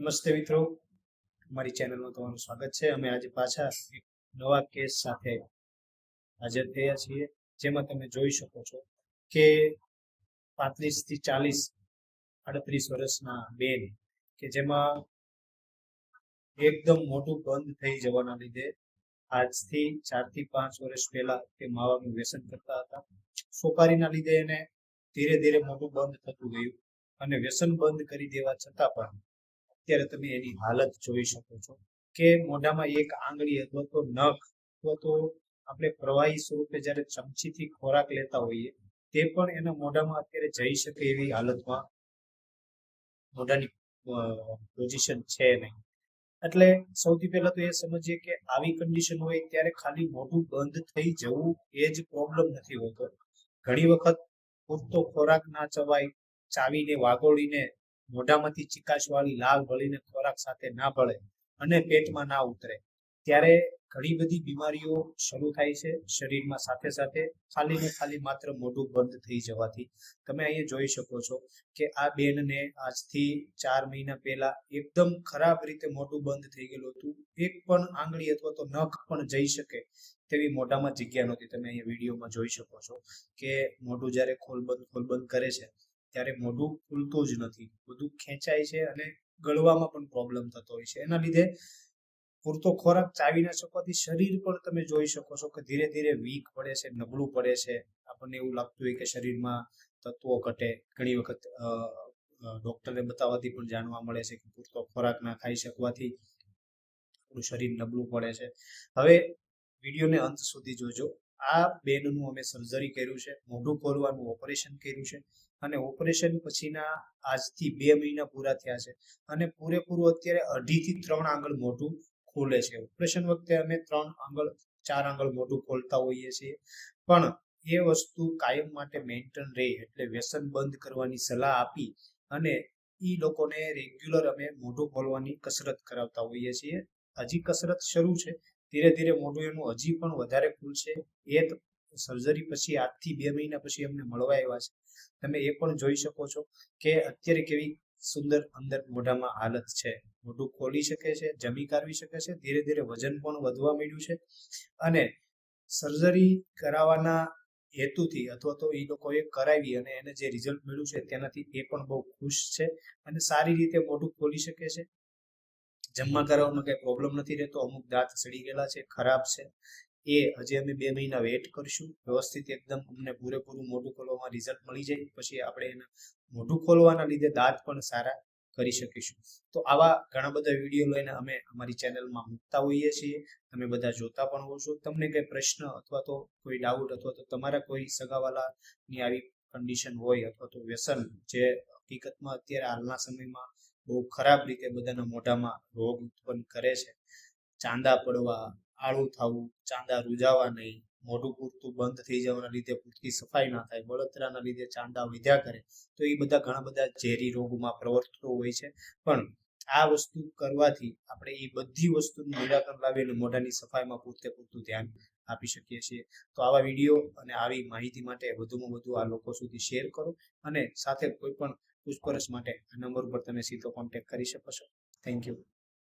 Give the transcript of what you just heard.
નમસ્તે મિત્રો. મારી ચેનલમાં તમારું સ્વાગત છે. અમે આજે પાછા એક નવા કેસ સાથે હાજર થયા છીએ. જેમાં તમે જોઈ શકો છો કે પાંત્રીસથી ચાલીસ આડત્રીસ વર્ષના બેન કે જેમાં એકદમ મોટું બંધ થઈ જવાના લીધે આજથી ચારથી પાંચ વર્ષ પહેલા તે માવાનું વ્યસન કરતા હતા. સોપારીના લીધે એને ધીરે ધીરે મોટું બંધ થતું ગયું અને વ્યસન બંધ કરી દેવા છતાં પણ અત્યારે તમે એની હાલત જોઈ શકો છો કે મોઢામાં એક આંગળી અથવા તો નખ અથવા તો આપણે પ્રવાહી સ્વરૂપે જ્યારે ચમચીથી ખોરાક લેતા હોઈએ, તે પણ એના મોઢામાં અત્યારે જઈ શકે એવી હાલતમાં મોઢાની પોઝિશન છે નહીં. એટલે સૌથી પહેલા તો એ સમજીએ કે આવી કન્ડિશન હોય ત્યારે ખાલી મોઢું બંધ થઈ જવું એ જ પ્રોબ્લેમ નથી હોતો. ઘણી વખત પૂરતો ખોરાક ના ચવાય, ચાવીને, વાગોળીને મોઢામાંથી ચિકાશવાળી લાલ વળીને ખોરાક સાથે ના ભળે અને પેટમાં ના ઉતરે. ત્યારે ઘણી બધી બીમારીઓ શરૂ થાય છે શરીરમાં સાથે સાથે, ખાલી ને ખાલી માત્ર મોઢું બંધ થઈ જવાથી. તમે અહીંયા જોઈ શકો છો કે આ બેનને આજથી ચાર મહિના પહેલા એકદમ ખરાબ રીતે મોઢું બંધ થઈ ગયેલું હતું. એક પણ આંગળી અથવા તો નખ પણ જઈ શકે તેવી મોઢામાં જગ્યા નહોતી. તમે અહીંયા વિડીયોમાં જોઈ શકો છો કે મોઢું જ્યારે ખોલબંધ ખોલબંધ કરે છે ત્યારે મોઢું ખુલતું જ નથી. બધું ખેંચાય છે અને ગળવામાં પણ પ્રોબ્લેમ થતો હોય છે. એના લીધે પૂરતો ખોરાક ચાવી ના શકવાથી શરીર પણ તમે જોઈ શકો છો કે ધીરે ધીરે વીક પડે છે, નબળું પડે છે. આપણને એવું લાગતું હોય કે શરીરમાં તત્વો ઘટે. ઘણી વખત ડોક્ટરને બતાવવાથી પણ જાણવા મળે છે કે પૂરતો ખોરાક ના ખાઈ શકવાથી આપણું શરીર નબળું પડે છે. હવે વિડીયોને અંત સુધી જોજો. આ બેનનું અમે સર્જરી કર્યું છે, મોઢું ખોલવાનું ઓપરેશન કર્યું છે અને ઓપરેશન પછીના આજથી બે મહિના પૂરા થયા છે અને પૂરેપૂરું અત્યારે અઢીથી ત્રણ આંગળ મોઢું ખોલે છે. ઓપરેશન વખતે અમે ત્રણ આંગળ, ચાર આંગળ મોઢું ખોલતા હોઈએ છીએ. પણ એ વસ્તુ કાયમ માટે મેન્ટેન રહે એટલે વ્યસન બંધ કરવાની સલાહ આપી અને એ લોકોને રેગ્યુલર અમે મોઢું ખોલવાની કસરત કરાવતા હોઈએ છીએ. હજી કસરત શરૂ છે ધીરે ધીરે મોઢું એનું હજી પણ વધારે ખુલશે એ સર્જરી પછી આજથી બે મહિના પછી એમને મળવા આવ્યા છે. તમે એ પણ જોઈ શકો છો કે અત્યારે કેવી સુંદર અંદર મોઢામાં હાલત છે. મોઢું ખોલી શકે છે, જમી કાઢવી શકે છે, ધીરે ધીરે વજન પણ વધવા માંડ્યું છે. અને સર્જરી કરાવવાના હેતુથી અથવા તો એ લોકોએ કરાવી અને એને જે રિઝલ્ટ મળ્યું છે તેનાથી એ પણ બહુ ખુશ છે અને સારી રીતે મોઢું ખોલી શકે છે. જમવા કરાવવામાં કઈ પ્રોબ્લેમ નથી રહેતો, અમુક દાંત સડી ગયેલા છે, ખરાબ છે. એ હજી અમે બે મહિના વેટ કરશું. વ્યવસ્થિત એકદમ અમને પૂરેપૂરું મોઢું ખોલવામાં રિઝલ્ટ મળી જાય. પછી આપણે એને મોઢું ખોલવાના લીધે દાંત પણ સારા કરી શકીશું. તો આવા ઘણા બધા વીડિયો લઈને અમે અમારી ચેનલમાં મૂકતા હોઈએ છીએ. તમે બધા જોતા પણ હો છો. તમને કઈ પ્રશ્ન અથવા તો કોઈ ડાઉટ અથવા તો તમારા કોઈ સગાવાલાની આવી કન્ડિશન હોય અથવા તો વ્યસન જે હકીકતમાં અત્યારે હાલના સમયમાં બહુ ખરાબ રીતે બધાના મોઢામાં રોગ ઉત્પન્ન કરે છે. ચાંદા પડવા, આળું થવું, ચાંદા રૂજાવા નહીં, મોઢું પૂરતું બંધ થઈ જવાના લીધે પૂરતી સફાઈ ના થાય, બળતરાના લીધે ચાંદા વધ્યા કરે, તો એ બધા ઘણા બધા ઝેરી રોગમાં પ્રવર્તતો હોય છે. પણ આ વસ્તુ કરવાથી આપણે એ બધી વસ્તુનું નિરાકરણ લાવી અને મોઢાની સફાઈમાં પૂરતે પૂરતું ધ્યાન આપી શકીએ છીએ. તો આવા વીડિયો અને આવી માહિતી માટે વધુમાં વધુ આ લોકો સુધી શેર કરો અને સાથે કોઈ પણ પૂછપરછ માટે આ નંબર ઉપર તમે સીધો કોન્ટેક્ટ કરી શકો છો. Thank you